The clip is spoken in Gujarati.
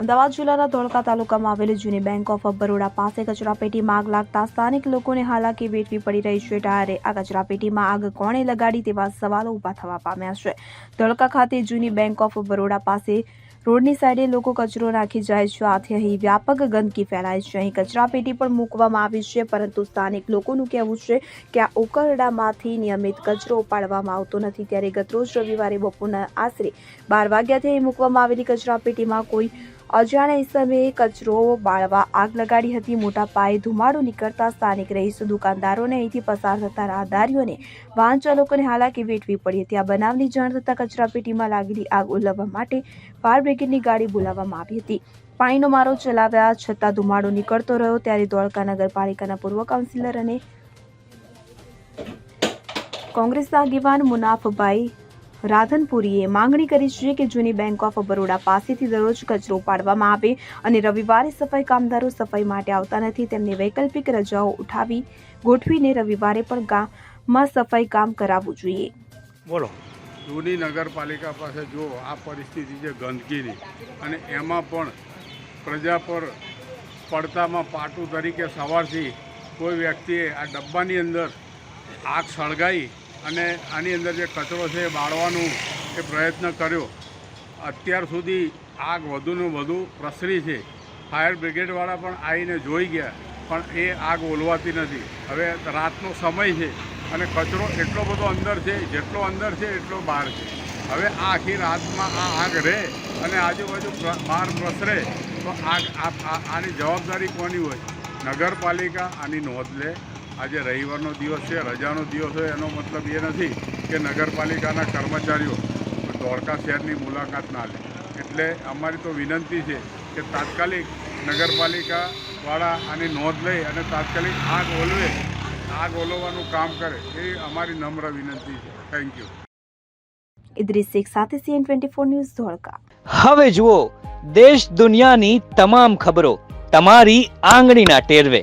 અમદાવાદ જિલ્લાના ધોળકા તાલુકામાં આવેલી જૂની બેંક ઓફ બરોડા પાસે કચરાપેટીમાં આગ લાગતા સ્થાનિક લોકોને હાલાકી વેઠવી પડી રહી છે ટાયરે. આ કચરાપેટીમાં આગ કોણે લગાડી તેવા સવાલો ઊભા થવા પામ્યા છે. ધોળકા ખાતે જૂની બેંક ઓફ બરોડા પાસે રોડની સાઈડે લોકો કચરો નાખી જાય છે. આથી અહીં વ્યાપક ગંદકી ફેલાય છે. અહીં કચરાપેટી પણ મૂકવામાં આવી છે, પરંતુ સ્થાનિક લોકોનું કહેવું છે કે આ ઉકરડામાંથી નિયમિત કચરો ઉપાડવામાં આવતો નથી. ત્યારે ગતરોજ રવિવારે બપોરના આશરે બાર વાગ્યાથી અહીં મૂકવામાં આવેલી કચરાપેટીમાં કોઈ અજાણ્યા સમયે કચરો બાળવા આગ લગાડી હતી. મોટા પાયે ધુમાડો નીકળતા સ્થાનિક રહીશો, દુકાનદારોને અહીંથી પસાર થતા રાહદારીઓને વાહન ચાલકોને હાલાકી વેઠવી પડી હતી. આ બનાવની જાણ થતાં કચરાપેટીમાં લાગેલી આગ ઓલવવા માટે ફાયર બ્રિગેડની ગાડી બોલાવવામાં આવી હતી. પાણીનો મારો ચલાવ્યા છતાં ધુમાડો નીકળતો રહ્યો. ત્યારે ધોળકા નગરપાલિકાના પૂર્વ કાઉન્સિલર અને કોંગ્રેસના આગેવાન મુનાફભાઈ રાધનપુરીએ માંગણી કરી છે કે જૂની બેંક ઓફ બરોડા પાસેથી દરરોજ કચરો પાડવામાં આવે અને રવિવારે સફાઈ કામદારો સફાઈ માટે આવતા નથી તેમને વૈકલ્પિક રજાઓ ઉઠાવી ગોઠવીને રવિવારે પણ ગામમાં સફાઈ કામ કરાવવું જોઈએ. બોલો. જૂની નગરપાલિકા પાસે જો આ પરિસ્થિતિ છે ગંદકીની. અને એમાં પણ પ્રજા પર પડતામાં પાટું તરીકે સવારથી કોઈ વ્યક્તિએ આ ડબ્બાની અંદર આગ સળગાઈ અને આની અંદર જે કચરો છે એ બાળવાનું એ પ્રયત્ન કર્યો. અત્યાર સુધી આગ વધુને વધુ પ્રસરી છે. ફાયર બ્રિગેડવાળા પણ આવીને જોઈ ગયા, પણ એ આગ ઓલવાતી નથી. હવે રાતનો સમય છે અને કચરો એટલો બધો અંદર છે, જેટલો અંદર છે એટલો બહાર છે. હવે આ આખી રાતમાં આ આગ રહે અને આજુબાજુ બહાર પ્રસરે, તો આગ આની જવાબદારી કોની હોય? નગરપાલિકા આની નોંધ લે આજે રવિવારનો દિવસ છે રજાનો દિવસ હોય એનો મતલબ એ નથી કે નગરપાલિકાના કર્મચારીઓ ધોળકા શહેરની મુલાકાત ના લે. એટલે અમારી તો વિનંતી છે કે તાત્કાલિક નગરપાલિકાવાળા આની નોંધ લઈ અને તાત્કાલિક આગ ઓલવે આગ ઓલવવાનું કામ કરે એ અમારી નમ્ર વિનંતી છે. થેન્ક યુ ઇદ્રિસ શેખ સાથે CN twenty four news Dholka હવે જુઓ દેશ દુનિયાની તમામ ખબરો તમારી આંગળીના ટેરવે.